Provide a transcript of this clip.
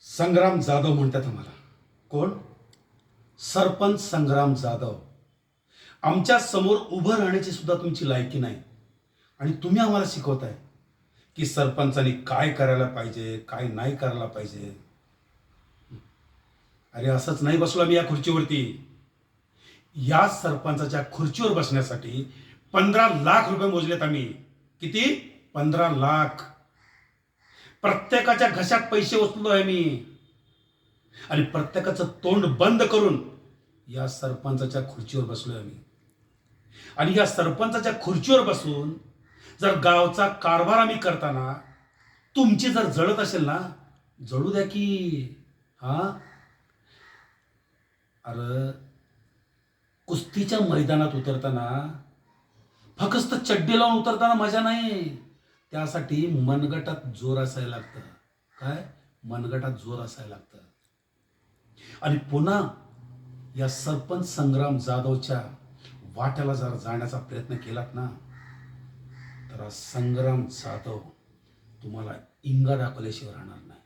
संग्राम जाधव म्हणतात आम्हाला. कोण? सरपंच संग्राम जाधव. आमच्यासमोर उभं राहण्याची सुद्धा तुमची लायकी नाही. आणि तुम्ही आम्हाला शिकवताय की सरपंचानी काय करायला पाहिजे काय नाही करायला पाहिजे. अरे असंच नाही बसलो आम्ही या खुर्चीवरती. या सरपंचाच्या खुर्चीवर बसण्यासाठी पंधरा लाख रुपये मोजलेत आम्ही. किती? पंधरा लाख. प्रत्येकाच्या घशात पैसे उचललो आहे मी. आणि प्रत्येकाचं तोंड बंद करून या सरपंचाच्या खुर्चीवर बसलो आहे मी आणि या सरपंचाच्या खुर्चीवर बसून जर गावचा कारभार आम्ही करताना तुमची जर जळत असेल ना जळू द्या की. हा? अरे कुस्तीच्या मैदानात उतरताना फक्त चड्डी लावून उतरताना मजा नाही. त्यासाठी मनगटात जोर असायला लागतं. काय? मनगटात जोर असायला लागतं. आणि पुन्हा या सरपंच संग्राम जाधवच्या वाट्याला जर जाण्याचा प्रयत्न केलात ना तर संग्राम जाधव तुम्हाला इंगा दाखवल्याशिवाय राहणार नाही.